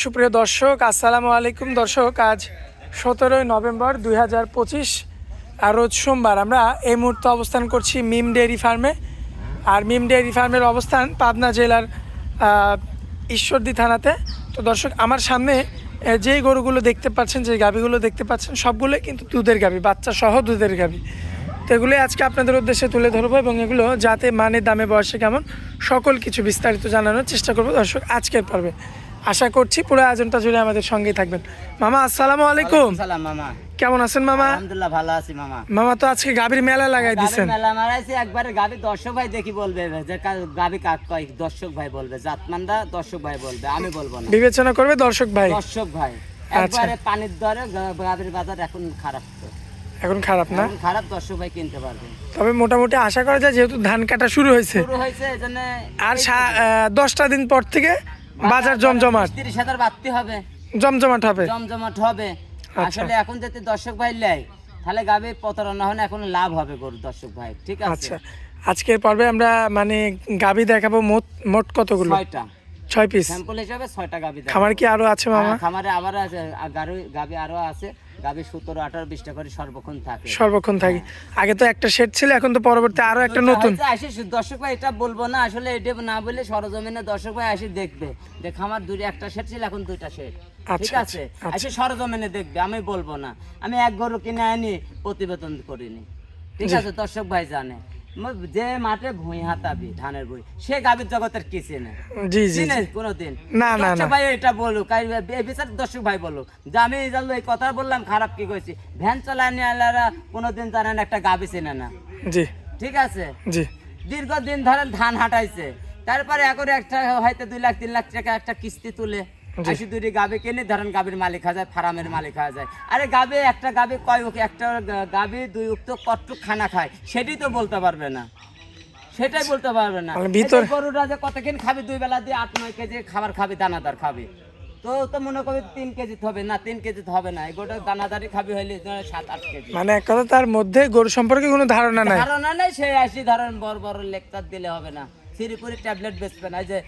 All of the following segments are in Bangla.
সুপ্রিয় দর্শক, আসসালামু আলাইকুম। দর্শক, আজ সতেরোই নভেম্বর দুই হাজার পঁচিশ, আর রোজ সোমবার আমরা এই মুহূর্তে অবস্থান করছি মিম ডেয়ারি ফার্মে। আর মিম ডেয়ারি ফার্মের অবস্থান পাবনা জেলার ঈশ্বরদী থানাতে। তো দর্শক, আমার সামনে যেই গরুগুলো দেখতে পাচ্ছেন যে গাভিগুলো দেখতে পাচ্ছেন, সবগুলোই কিন্তু দুধের গাভি বাচ্চা সহ দুধের গাভি। তো এগুলোই আজকে আপনাদের উদ্দেশ্যে তুলে ধরবো এবং এগুলো যাতে মানে দামে, বয়সে কেমন, সকল কিছু বিস্তারিত জানানোর চেষ্টা করব। দর্শক, আজকের পর্বে আশা করছি পুরো আয়োজনটা জুড়ে আমাদের সঙ্গেই থাকবেন। মামা আসসালামু আলাইকুম। সালাম মামা। কেমন আছেন মামা? আলহামদুলিল্লাহ ভালো আছি মামা। মামা তো আজকে গাভীর মেলা লাগাই দিছেন। মেলা মারাইছি একবারে গাবি দর্শক ভাই দেখি বলবে যে গাভী কাক কয় দর্শক ভাই বলবে জাতমানদা দর্শক ভাই বলবে আমি বলব না। বিবেচনা করবে দর্শক ভাই? দর্শক ভাই আচ্ছা। একবারে পানির দরে গা- গাভীর বাজার এখন খারাপ তো। এখন খারাপ না? খারাপ দর্শক ভাই কিনতে পারবে। তবে মোটামুটি আশা করা যায় যেহেতু ধান কাটা শুরু হয়েছে। শুরু হয়েছে এই জন্য আর দশটা দিন পর থেকে বাজার জমজমাট। তিরিশ হাজার বাড়তে হবে। জমজমাট হবে। জমজমাট হবে। আচ্ছা। আসলে এখন যাতে দর্শক ভাই নেয় তাহলে গাবে প্রতারণা না এখন লাভ হবে গরু দর্শক ভাই ঠিক আছে? আচ্ছা। আজকের পর্বে আমরা মানে গাবি দেখাবো মোট মোট কতগুলো? ছয়টা। ছয় পিস স্যাম্পল হিসাবে ছয়টা গাবি দেখাবো। খামার কি আরও আছে মামা? হ্যাঁ, খামারে আবার আছে গাভী আরও আছে। গাভী সতেরো আঠারো বিশটা করে সর্বক্ষণ থাকে। সর্বক্ষণ থাকি। আগে তো একটা সেট ছিল এখন তো পরবর্তী আরও একটা নতুন। আসে দর্শক ভাই এটা বলব না আসলে এটা না বলে সরজমিনে দর্শক ভাই আসে দেখবে। দেখ আমার দুই একটা সেট ছিল এখন দুইটা সেট। ঠিক আচ্ছা, আছে? আচ্ছা, আসে সরজমিনে দেখবে আমি বলব না। আমি এক গরু কিনে আনি প্রতিবেদন করিনি। ঠিক আছে দর্শক ভাই জানে। যে মাঠে ভুঁই হাতাবি ধানের বই সে গাভীর জগতের কি চেনে? জি জি চিনে কোনোদিন? না, না, না। ভাই এটা বলুক বিচার দর্শক ভাই বলুক যে আমি এই জানলো এই কথা বললাম খারাপ কি কইছি? ভ্যান চালানি আলারা কোনোদিন জানেন একটা গাভী চেনে না। জি। ঠিক আছে? জি। দীর্ঘদিন ধরে ধান হাঁটাইছে। তারপরে এখন একটা হয়তো দুই লাখ তিন লাখ টাকা একটা কিস্তি তুলে। দুটি গাবি কিনে ধরেন গাবির মালিক হয়ে যায় ফার্মের মালিক হয়ে যায়। আরে গাবে একটা গাবি কয় উক- একটা গাবি দুই উক্ত কটুক খানা খায় সেটাই তো বলতে পারবে না। সেটাই বলতে পারবে না। মানে ভিতর- গরুরা যে কতক্ষণ খাবি দুই বেলা দিয়ে আট নয় কেজি খাবার খাবি দানাদার খাবি। তো তো মনে করবি তিন কেজি হবে না তিন কেজি হবে না। এগুলো দানাদারি খাবি হইলে সাত আট কেজি। মানে এক কথা তার মধ্যে গরু সম্পর্কে কোনো ধারণা নাই। ধারণা নেই সে আসি ধরেন বড় বড় লেকচার দিলে হবে না। ট্যাবলেট বেচবে না যে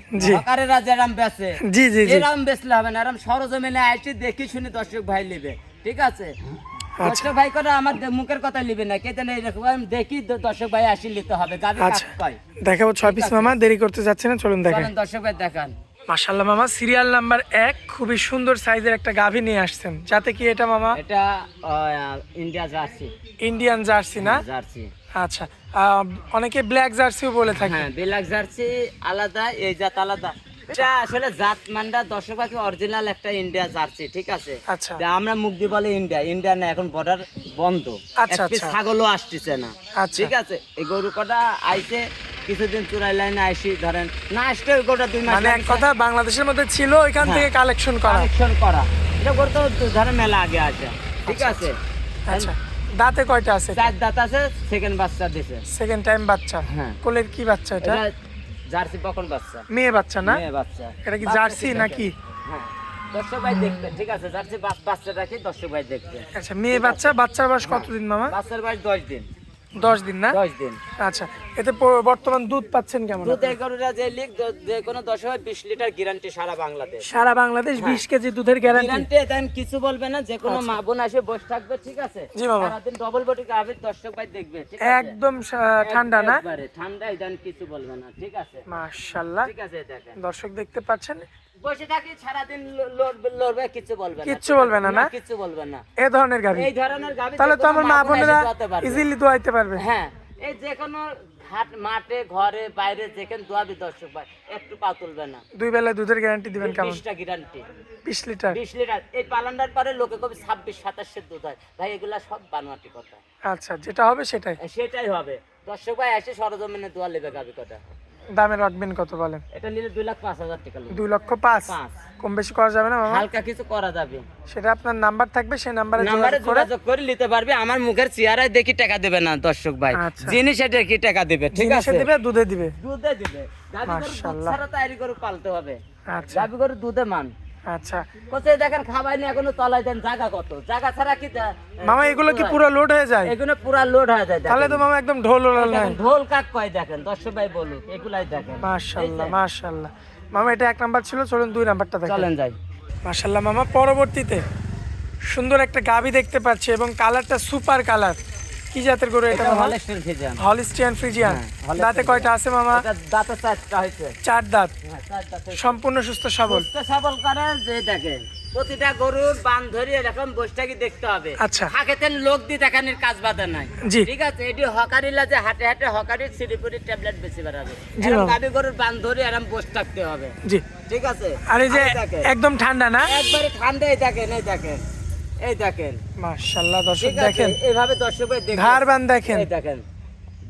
যেরাম বেচে জি জি জি। এরাম বেচলে হবে না এরম সরজমিনে আসি দেখি শুনি দর্শক ভাই লিবে ঠিক আছে? আচ্ছা। দর্শক ভাই করে আমার মুখের কথা না কে জানে এরকম দেখি দর্শক ভাই আসি নিতে হবে গাবি আচ্ছা। কয়। দেখাবো ছয় পিস মামা দেরি করতে যাচ্ছে না চলুন দেখেন দর্শক ভাই দেখান। মাশাল্লাহ মামা সিরিয়াল নাম্বার এক খুবই সুন্দর সাইজের একটা গাভী নিয়ে আসছেন। যাতে কি এটা মামা? এটা ইন্ডিয়া জার্সি। ইন্ডিয়ান জার্সি না? জার্সি। আচ্ছা অনেকে ব্ল্যাক জার্সিও বলে থাকে। হ্যাঁ বিলাক জার্সি আলাদা এই জাত আলাদা। এটা আসলে জাত মান্ডা দর্শক পাখি অরিজিনাল একটা ইন্ডিয়া জার্সি ঠিক আছে? আচ্ছা। আমরা দিয়ে বলে ইন্ডিয়া ইন্ডিয়া না এখন বর্ডার বন্ধ। আচ্ছা, আচ্ছা। ছাগলও আসতেছে না। আচ্ছা। ঠিক আছে? এই গরু কটা আইছে কিছুদিন চুরাই লাইনে আইসি ধরেন না আসতে ওই গরুটা দুই মাস মানে এক কথা বাংলাদেশের মধ্যে ছিল ওইখান হ্যাঁ। থেকে কালেকশন করা। কালেকশন করা। এটা গরু তো ধরেন মেলা আগে আসে। ঠিক আছে? আচ্ছা। দাঁতে কয়টা আছে? চার দাঁত আছে সেকেন্ড বাচ্চা দিছে। সেকেন্ড টাইম বাচ্চা। হ্যাঁ। কোলের কি বাচ্চা এটা? জার্সি বকন বাচ্চা। মেয়ে বাচ্চা না? মেয়ে বাচ্চা। এটা কি জার্সি নাকি? হ্যাঁ। দর্শক ভাই দেখবে ঠিক আছে জার্সি কি দর্শক ভাই দেখবে আচ্ছা মেয়ে বাচ্চা বাচ্চার বয়স কতদিন মামা? বাচ্চার বয়স দশ দিন। দশ দিন না? দশ দিন। আচ্ছা এতে বর্তমান দুধ পাচ্ছেন কেমন দুধ যে দ- যে কোনো দশ হয় বিশ লিটার গ্যারান্টি সারা বাংলাদেশ। সারা বাংলাদেশ বিশ কেজি দুধের গ্যারান্টি গ্যারান্টি দেন কিছু বলবে না যে কোনো মা বোন আসে বসে থাকবে ঠিক আছে? জি বাবা। সারাদিন ডবল বডি গাবে দর্শক ভাই দেখবে ঠিক আছে? একদম ঠান্ডা না? ঠান্ডা কিছু বলবে না ঠিক আছে? মাশাল্লাহ। ঠিক আছে দেখেন। দর্শক দেখতে পাচ্ছেন বসে থাকি সারাদিন লড়বে লড়বে কিছু বলবে না। কিচ্ছু বলবে না, না? কিছু বলবে না। এ ধরনের গাভী এই ধরনের গাভী তাহলে তো আমার মা বোনেরা ইজিলি দোয়াইতে পারবে। হ্যাঁ এই যে কোনো হাট মাঠে ঘরে বাইরে যেখানে দোয়াবি দর্শক ভাই একটু পা তুলবে না। দুই বেলায় দুধের গ্যারান্টি দিবেন কেমন? বিশটা গ্যারান্টি বিশ লিটার বিশ লিটার এই পালান্ডার পরে লোকে কবি দুধ হয়। ভাই এগুলা সব বানোয়াটি কথা। আচ্ছা যেটা হবে সেটাই। সেটাই হবে। দর্শক ভাই এসে সরজমিনে দোয়া নেবে গাবি কটা দামে রাখবেন কত বলেন? এটা নিলে দুই লাখ পাঁচ হাজার টাকা লাগবে। দুই লক্ষ পাঁচ? পাঁচ। কম বেশি করা যাবে না মামা? হালকা কিছু করা যাবে। সেটা আপনার নাম্বার থাকবে সেই নাম্বারে নাম্বারে যোগাযোগ করে নিতে পারবে। আমার মুখের চেহারায় দেখি টাকা দেবে না দর্শক ভাই। জিনিস জিনিসে দেখি টাকা দেবে ঠিক আছে? দিবে দুধে দিবে। দুধে দিবে। মাশাআল্লাহ। ছাড়া তৈরি করে পালতে হবে। আচ্ছা। গরু দুধে মান। আচ্ছা। কোথায় দেখেন খাবাই না এখনও তলায় দেন জায়গা কত? জায়গা ছাড়া কি মামা এগুলো কি পুরো লোড হয়ে যায়? এগুলো পুরা লোড হয়ে যায় তাহলে তো মামা একদম ঢোল ওলাল নাই। ঢোল কাক কয় দেখেন? দর্শক ভাই বলুক এগুলাই দেখেন। মাশাল্লাহ মাশাল্লাহ মামা এটা এক নাম্বার ছিল চলুন দুই নাম্বারটা দেখেন। চলেন যাই। মাশাল্লাহ মামা পরবর্তীতে সুন্দর একটা গাভি দেখতে পাচ্ছি এবং কালারটা সুপার কালার কি জাতের গরু এটা মামা? হলিস্টিয়ান ফ্রিজিয়ান হ্যাঁ, দাঁতে কয়টা আছে মামা? দাঁতে চারটা হয়েছে। চার দাঁত। হ্যাঁ। সম্পূর্ণ সুস্থ সবল? সুস্থ সবল করে যে দেখেন প্রতিটা গরুর বান ধরে এরকম বসটাকে দেখতে হবে। আচ্ছা। থাকেতেন লোক দিয়ে দেখানোর কাজ বাধা নাই। জি। ঠিক আছে এটি হকারিলা যে হাটে হাটে হকারির সিরিপুরি ট্যাবলেট বেশি বেড়াবে। এরকম। গাভী গরুর বান ধরে এরকম বসে থাকতে হবে। জি। ঠিক আছে? আর এই যে একদম ঠান্ডা না? একবারে ঠান্ডা এই দেখেন এই দেখেন এই দেখেন। মাশাল্লাহ দর্শক দেখেন এইভাবে দর্শক ভাই দেখেন ধার বান দেখেন এই দেখেন।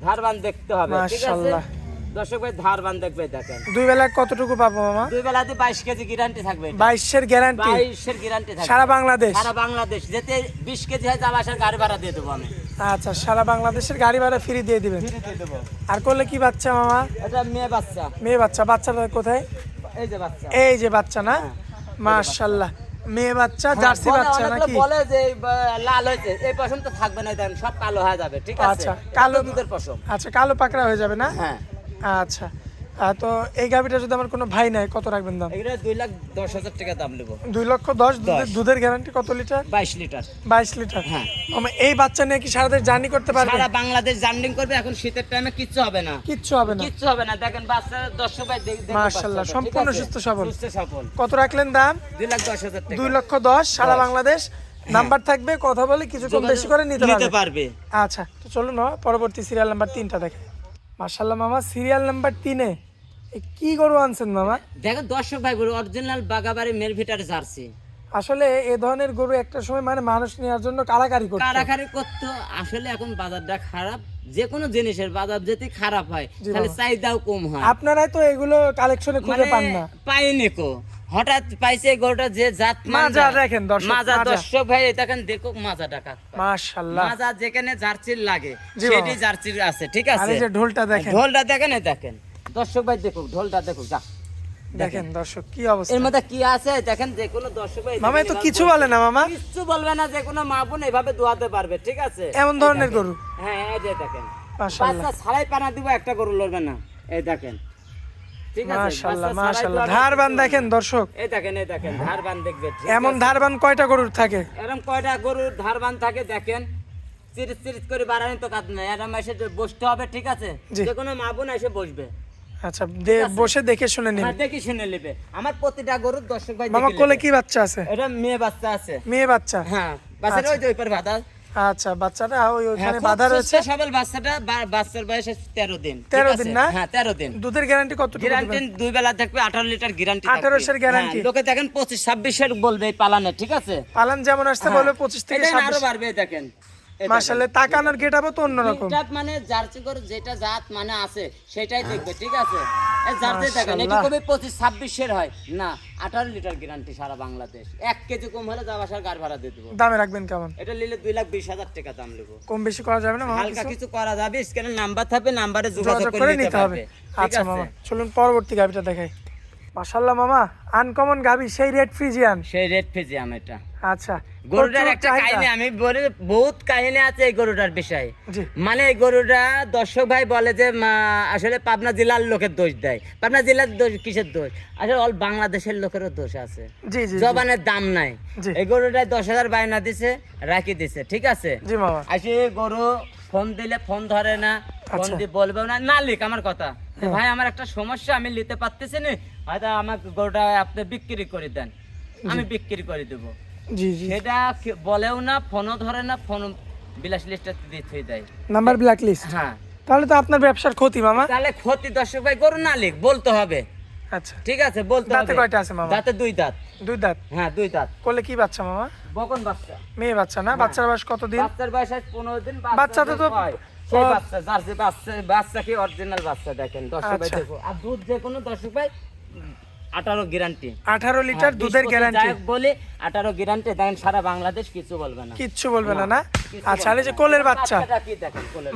ধার বান দেখতে হবে মাশাআল্লাহ। দর্শক ভাই ধার বান দেখবে দেখেন। দুই বেলা কতটুকু পাবো মামা? দুই বেলাতে বাইশ কেজি গ্যারান্টি থাকবে এটা। বাইশের গ্যারান্টি বাইশের গ্যারান্টি থাকবে। সারা বাংলাদেশ? সারা বাংলাদেশ। যেতে বিশ কেজি হয় যাওয়া আসার গাড়ি ভাড়া দিয়ে দেবো আমি। আচ্ছা সারা বাংলাদেশের গাড়ি ভাড়া ফ্রি দিয়ে দিবেন? ফ্রি দিয়ে দেবো। আর করলে কি বাচ্চা মামা? এটা মেয়ে বাচ্চা। মেয়ে বাচ্চা বাচ্চাটা কোথায়? এই যে বাচ্চা। এই যে বাচ্চা না? হ্যাঁ, মাশাল্লাহ মেয়ে বাচ্চা জার্সি বাচ্চা নাকি? বলে যে লাল হয়েছে এই পশম তো থাকবে না দেন সব কালো হয়ে যাবে ঠিক আছে? আচ্ছা, কালো- দুধের পশম। আচ্ছা কালো পাকড়া হয়ে যাবে না? হ্যাঁ। আচ্ছা। তো এই গাভিটা যদি আমার কোনো ভাই নাই কত রাখবেন দাম? দুই লাখ দশ হাজার টাকা দাম নেব। দুই লক্ষ দশ দুধের- গ্যারান্টি কত লিটার? বাইশ লিটার। বাইশ লিটার। হ্যাঁ। এই বাচ্চা নিয়ে কি সারাদের জার্নি করতে পারবে? সারা বাংলাদেশ জার্নিং করবে এখন শীতের টাইমে কিচ্ছু হবে না। কিচ্ছু হবে না। কিচ্ছু হবে না। দেখেন বাচ্চারা দর্শক ভাই দেখ- মাশাআল্লাহ, সম্পূর্ণ সুস্থ সবল। সুস্থ সবল। কত রাখলেন দাম? দুই লাখ দশ হাজার দুই লক্ষ দশ সারা বাংলাদেশ। নাম্বার থাকবে কথা বলে কিছু কম বেশি করে নিতে নিতে পারবে। আচ্ছা তো চলুন পরবর্তী সিরিয়াল নাম্বার তিনটা দেখে। মার্শাল্লাহ মামা সিরিয়াল নাম্বার তিনে। এ কি গরু আনছেন মামা? দেখো দর্শক ভাই বলো অরিজিনাল বাগাবাড়ি মেরভিটার জার্সি। আসলে এ ধরনের গরু একটা সময় মানে মানুষ নেওয়ার জন্য কারাকারি করতো। কারাকারি করতো। আসলে এখন বাজারটা খারাপ। যে কোনো জিনিসের বাজার যদি খারাপ হয় তাহলে চাহিদাও কম হয়। আপনারাই তো এগুলো কালেকশনে খুঁজে মানে পান না। পাইনি কো। হঠাৎ পাইছে গরুটা যে জাত মাজা দেখেন দর্শক, মাজা। দর্শক ভাই দেখেন দেখো মাজা টাকা মাশাল্লাহ মাজা যেখানে জার্সির লাগে সেটি বাবা। জার্সির আছে ঠিক আর আছে? এই যে ঢোলটা দেখেন। ঢোলটা দেখেন দেখেন। দর্শক ভাই দেখো ঢোলটা দেখো যা। দেখেন। দর্শক কি অবস্থা? এর মধ্যে কি আছে? দেখেন যে কোনো দর্শক ভাই মামা তো কিছু বলে না মামা। কিচ্ছু বলবে না যে কোনো মা বোন এভাবে দোয়াতে পারবে ঠিক আছে? এমন ধরনের গরু? হ্যাঁ এই যে দেখেন। বাচ্চা ছাড়াই পানা দিব একটা গরু লড়বে না। এই দেখেন। দেখেন দর্শক। এই দেখেন এই দেখেন ধারবান দেখবে এমন ধারবান কয়টা গরুর থাকে? এরকম কয়টা গরুর ধারবান থাকে দেখেন? চিরিত করে বাড়ানি তো কাজ নাই। এরম এসে বসতে হবে ঠিক আছে। যে কোনো মা বোন এসে বসবে। আচ্ছা বসে দেখে শুনে নিন হ্যাঁ, দেখি শুনে নেবে। আমার প্রতিটা গরুর দর্শক ভাই মামা কোলে কি বাচ্চা আছে? এটা মেয়ে বাচ্চা আছে। মেয়ে বাচ্চা? হ্যাঁ বাচ্চাটা ওই যে ওই পারে বাঁধা। আচ্ছা বাচ্চাটা ওই হ্যাঁ, বাধা রয়েছে। সবল বাচ্চাটা বাচ্চার বয়স তেরো দিন। ঠিক 13 দিন না? হ্যাঁ তেরো দিন। দুধের গ্যারান্টি কত গ্যারান্টি দুই বেলা থাকবে আঠারো লিটার গ্যারান্টি 18 এর guarantee? লোকে দেখেন পঁচিশ ছাব্বিশের বলবে এই পালানে ঠিক আছে? পালান যেমন আসতে বলবে পঁচিশ থেকে হ্যাঁ। এটা আরও বাড়বে দেখেন। তাকানোর তো অন্যরকম। জাত মানে জার্সি গরু যেটা জাত মানে আছে সেটাই দেখবে ঠিক আছে? জার্সি দেখেন এটি। কবে পঁচিশ ছাব্বিশের হয়। না আঠারো লিটার গ্যারান্টি সারা বাংলাদেশ। এক কেজি কম হলে যাওয়া আসার গাড়ি ভাড়া দিয়ে দেবো। দামে রাখবেন কেমন? এটা নিলে দুই লাখ বিশ হাজার টাকা দাম নেব। কম বেশি করা যাবে না মামা হালকা কিছু? করা যাবে স্ক্যানের নাম্বার থাকবে নাম্বারে যোগাযোগ করে নিতে হবে। আচ্ছা মামা চলুন পরবর্তী গাবিটা দেখাই। মাশাল্লাহ মামা আনকমন গাবি সেই রেড ফ্রিজিয়ান সেই রেড ফিজিয়াম এটা। আচ্ছা গরুটার একটা কাহিনী আমি বলি বহুত কাহিনী আছে এই গরুটার বিষয়ে। মানে এই গরুটা দর্শক ভাই বলে যে আসলে পাবনা জেলার লোকের দোষ দেয়। পাবনা জেলার দোষ কিসের দোষ? আসলে অল বাংলাদেশের লোকেরও দোষ আছে। জবানের দাম নাই। এই গরুটায় দশ হাজার বায়না দিছে রাখি দিছে ঠিক আছে? আসে গরু ফোন দিলে ফোন ধরে না ফোন আচ্ছা। দিয়ে বলবে না। না লিখ আমার কথা। ভাই আমার একটা সমস্যা আমি নিতে পারতেছি না। হয়তো আমার গরুটা আপনি বিক্রি করে দেন। আমি বিক্রি করে দেবো। সেটা বলেও না ফোনও ধরে না ফোন বিলাস লিস্টে দিয়ে দেয়। নাম্বার ব্ল্যাক লিস্ট হ্যাঁ। তাহলে তো আপনার ব্যবসার ক্ষতি মামা। তাহলে ক্ষতি দর্শক ভাই গরু না লিখ বলতে হবে। আচ্ছা। ঠিক আছে বলতে দাঁতে কয়টা আছে মামা? দাঁতে দুই দাঁত। দুই দাঁত? হ্যাঁ দুই দাঁত। করলে কি বাচ্চা মামা? বকন বাচ্চা। মেয়ে বাচ্চা না? বাচ্চার বয়স কতদিন? বাচ্চার বয়স আজ পনেরো দিন বাচ্চাটা তো- হয়। সেই ও- বাচ্চা জার্সি বাচ্চা বাচ্চা কি অরিজিনাল বাচ্চা দেখেন। দর্শক ভাই আচ্ছা। দেখো। আর দুধ যে কোনো দর্শক ভাই আঠারো গ্যারান্টি আঠারো লিটার দুধের গ্যারান্টি বলে আঠারো গ্যারান্টি দেখেন সারা বাংলাদেশ কিছু বলবে না। কিচ্ছু বলবে না না আচ্ছা এই যে কোলের বাচ্চা।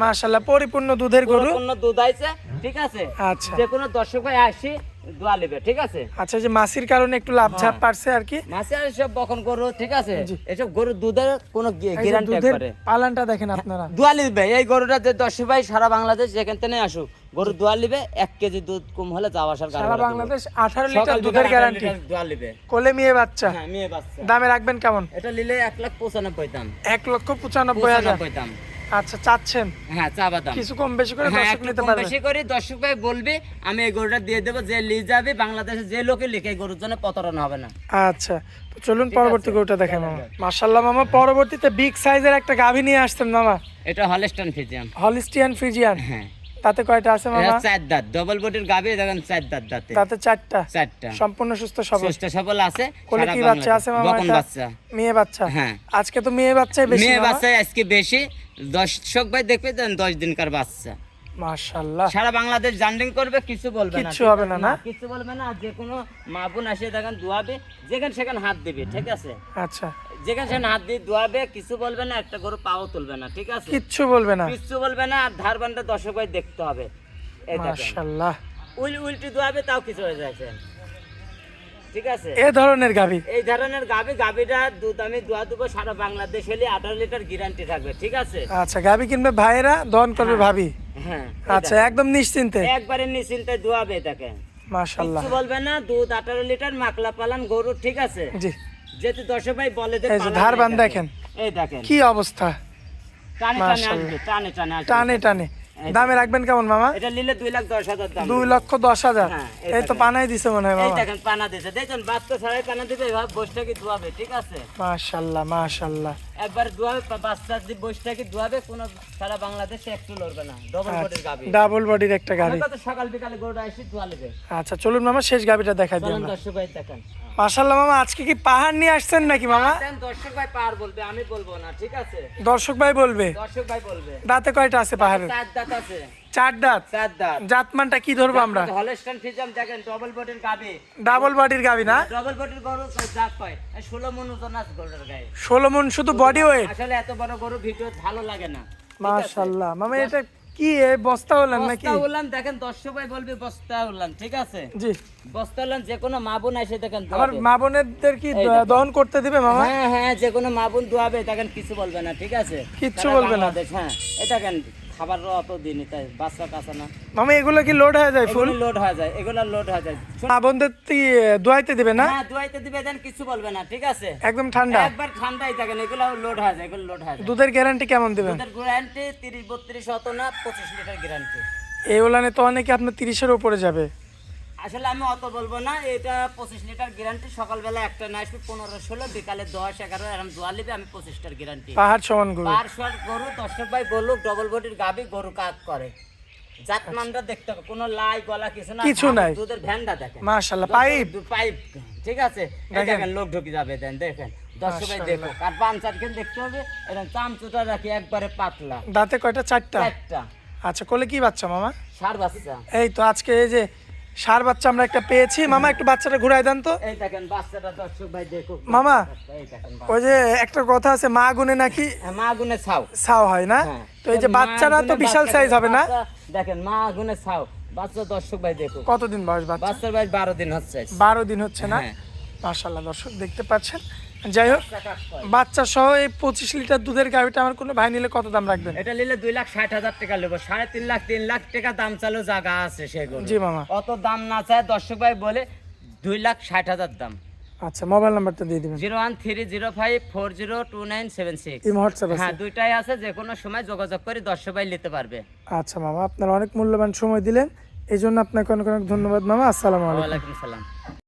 মাশাল্লাহ পরিপূর্ণ দুধের গরু। পরিপূর্ণ দুধ আইছে ঠিক আছে? আচ্ছা। যে কোনো দর্শক আসি দোয়া নেবে ঠিক আছে? আচ্ছা যে মাসির কারণে একটু লাভ ঝাপ হ্যাঁ। পারছে আর কি। মাসে আর সব বকন গরু ঠিক আছে। এসব গরু দুধের কোনো গ্যারান্টি একবারে। পালানটা দেখেন আপনারা। দোয়া লিখবে এই গরুটা যে দর্শক ভাই সারা বাংলাদেশ যেখান থেকে আসুক গরু দোয়া লিবে এক কেজি দুধ কম হলে যাওয়া আসার সারা বাংলাদেশ আঠারো লিটার দুধের গ্যারান্টি কোলে মেয়ে বাচ্চা। হ্যাঁ মেয়ে বাচ্চা। দামে রাখবেন কেমন? এটা নিলে এক লাখ পঁচানব্বই দাম। এক লক্ষ পঁচানব্বই হাজার। দাম। আচ্ছা চাচ্ছেন? হ্যাঁ চা বাদাম। কিছু কম বেশি করে হ্যাঁ দর্শক নিতে পারবে। বেশি করে দর্শক ভাই বলবে আমি এই গরুটা দিয়ে দেবো যে লি যাবে বাংলাদেশে যে লোকে লিখে গরুর জন্য প্রতারণা হবে না। আচ্ছা তো চলুন পরবর্তী গরুটা দেখেন মামা। মার্শাল্লাহ মামা পরবর্তীতে বিগ সাইজের একটা গাভী নিয়ে আসতেন মামা। এটা হলস্টান ফিজিয়াম হলিস্টিয়ান ফ্রিজিয়ান হ্যাঁ। তাতে কয়টা আছে মামা? চার দাঁত। ডবল বডির গাবে দেখেন চার দাঁত দাঁতে। তাতে চারটা? চারটা। সম্পূর্ণ সুস্থ সবল? সুস্থ সবল আছে কোলে কি বাচ্চা আছে মামা বকন বাচ্চা। মেয়ে বাচ্চা? হ্যাঁ। আজকে তো মেয়ে বাচ্চাই বেশি মেয়ে মামা। বাচ্চায় আজকে বেশি। দর্শক ভাই দেখবে দেন দশ দিনকার বাচ্চা। মাশাআল্লাহ। সারা বাংলাদেশ জান্ডিং করবে কিছু বলবে না। কিচ্ছু হবে না, না? কিছু বলবে না। যে কোনো মা বোন আসে দেখেন দোয়াবে যেখানে সেখানে হাত দিবে ঠিক আছে? আচ্ছা। যেখানে সেখানে হাত দিয়ে দোয়াবে কিছু বলবে না একটা গরু পাও তুলবে না ঠিক আছে? কিচ্ছু বলবে না। কিচ্ছু বলবে না আর ধার বান্ডা দর্শক ভাই দেখতে হবে। মাশাআল্লাহ উল উল্টি দোয়াবে তাও কিছু হয়ে যাচ্ছে। ঠিক আছে? এ ধরনের গাভী। এই ধরনের গাবি গাবিটা দুধ আমি দোয়া দেবো সারা বাংলাদেশ হলে আঠারো লিটার গ্যারান্টি থাকবে ঠিক আছে? আচ্ছা কিনবে ভাইয়েরা দহন করবে ভাবি। হ্যাঁ আচ্ছা একদম নিশ্চিন্তে। একবারে নিশ্চিন্তায় দোয়াবে তাকে মাশাআল্লাহ কিছু বলবে না দুধ আঠারো লিটার মাকলা পালান গরু ঠিক আছে? জি। যেহেতু দশে ভাই বলে ধার বান দেখেন। এই দেখেন। কি অবস্থা? টানে টানে আসবে টানে টানে টানে টানে। দামে রাখবেন কেমন মামা? এটা নিলে দুই লাখ দশ হাজার দাম। দুই লক্ষ দশ হাজার। হ্যাঁ, এই তো পানাই দিছে মনে হয় এই মামা। দেখেন পানা দিতে দেখেন বাচ্চা ছাড়াই পানা দিবে বসটা কি ধোয়াবে ঠিক আছে? মাশাল্লাহ মাশাআল্লাহ। একবার বাচ্চা বসটাকে কোনো সারা বাংলাদেশে একটু লড়বে না। ডবল বডির গাবি ডাবল বডির একটা সকাল বিকালে গরুটা এসে আচ্ছা চলুন মামা শেষ দেখাই দিই দর্শক ভাই দেখেন। মাশাআল্লাহ মামা আজকে কি পাহাড় নিয়ে আসছেন নাকি মামা? দর্শক ভাই পাহাড় বলবে আমি বলব না ঠিক আছে? দর্শক ভাই বলবে? দর্শক ভাই বলবে। দাঁতে কয়টা আছে পাহাড়ের? চার দাঁত আছে। চার দাঁত। চার দাঁত। জাতমানটা কি ধরবো আমরা? দেখেন ডবল বডির গাবি ডাবল বডির গাভী না? ডবল বডির গরু জাত পায় এই ষোলো মন ওজন আছে গরুটার গায়ে। ষোলো মন শুধু বডি ওয়েট আসলে এত বড় গরু ভিডিও ভালো লাগে না। মাশাআল্লাহ মামা এটা কি? এ বস্তা হলেন নাকি? বস্তা উলান দেখেন দর্শক ভাই বলবে বস্তা উলান ঠিক আছে? জি। বস্তা উলান যে কোনো মা বোন এসে দেখেন আমার দোয়াবে। মা বোনেরদের কি দহন করতে দিবে মামা? হ্যাঁ হ্যাঁ যে কোনো মা বোন দোয়াবে দেখেন কিছু বলবে না ঠিক আছে? কিচ্ছু সারা বলবে না। হ্যাঁ। এটা কেন খাবার অত দিনই তাই বাচ্চা কাছে না। মামা এগুলো কি লোড হয়ে যায় ফুল লোড হয়ে যায় এগুলো লোড হয়ে যায়। মা বোনদের দোয়াইতে দিবে না? হ্যাঁ দোয়াইতে দিবে দেন কিছু বলবে না ঠিক আছে? একদম ঠান্ডা। একবার ঠান্ডাই থাকেন এগুলো লোড হয়ে যায় এগুলো লোড হয়ে যায়। দুধের গ্যারান্টি কেমন দিবেন? দুধের গ্যারান্টি তিরিশ বত্রিশ শত না পঁচিশ লিটার গ্যারান্টি এই ওলানে তো অনেকে আপনার তিরিশের উপরে যাবে। আসলে আমি অত বলব না এটা পঁচিশ লিটার গ্যারান্টি সকালবেলা একটা না আসবে পনেরো ষোলো বিকালে দশ এগারো এরকম দোয়া লিবে আমি পঁচিশটার গ্যারান্টি পাহাড় সমান গরু। পার শট গরু দর্শক ভাই বলুক ডবল বডির গাবি গরু কাক করে। জাতমানটা দেখতে হবে কোনো লাই গলা কিছু না কিছু নাই। দুধের ভ্যানটা দেখেন। মাশাআল্লাহ পাইপ। পাইপ ঠিক আছে? দেখেন। লোক ঢুকে যাবে দেন দেখেন। দর্শক ভাই দেখো আর পাঞ্চার কেন দেখতে হবে এরকম চামচুটা রাখি একবারে পাতলা। দাঁতে কয়টা? চারটা? একটা আচ্ছা কোলে কি বাচ্চা মামা? সার বাচ্চা। এই তো আজকে এই যে সার বাচ্চা আমরা একটা পেয়েছি। মামা একটা বাচ্চাটা ঘুরাই দেন তো। এই দেখেন বাচ্চাটা দর্শক ভাই দেখো মামা। ওই যে একটা কথা আছে মা গুনে নাকি হ্যাঁ, মা গুনে ছাও। ছাও হয় না? হ্যাঁ। তো এই যে বাচ্চারা তো বিশাল সাইজ হবে না? দেখেন মা গুনে ছাও। বাচ্চা দর্শক ভাই দেখো কতদিন বয়স বাচ্চা? বাচ্চার বয়স বারো দিন হচ্ছে। বারো দিন হচ্ছে না? মাসাল্লাহ মাশাল্লাহ দর্শক দেখতে পাচ্ছেন। যাই হোক বাচ্চা সহ এই পঁচিশ লিটার দুধের গাড়িটা আমার কোনো ভাই নিলে কত দাম রাখবেন? এটা নিলে দুই লাখ ষাট হাজার টাকা নেব। সাড়ে তিন লাখ তিন লাখ টাকা দাম চালু জায়গা আছে সেগুলো। জি মামা। অত দাম না চায় দর্শক ভাই বলে দুই লাখ ষাট হাজার দাম। আচ্ছা মোবাইল নাম্বারটা দিয়ে দিবেন। Zero one three zero five four zero two nine seven six. WhatsApp হ্যাঁ দুইটাই আছে যে কোনো সময় যোগাযোগ করে দর্শক ভাই নিতে পারবে। আচ্ছা মামা আপনারা অনেক মূল্যবান সময় দিলেন। এই জন্য আপনাকে অনেক অনেক ধন্যবাদ মামা। আসসালামু আলাইকুম। ওয়ালাইকুম সালাম।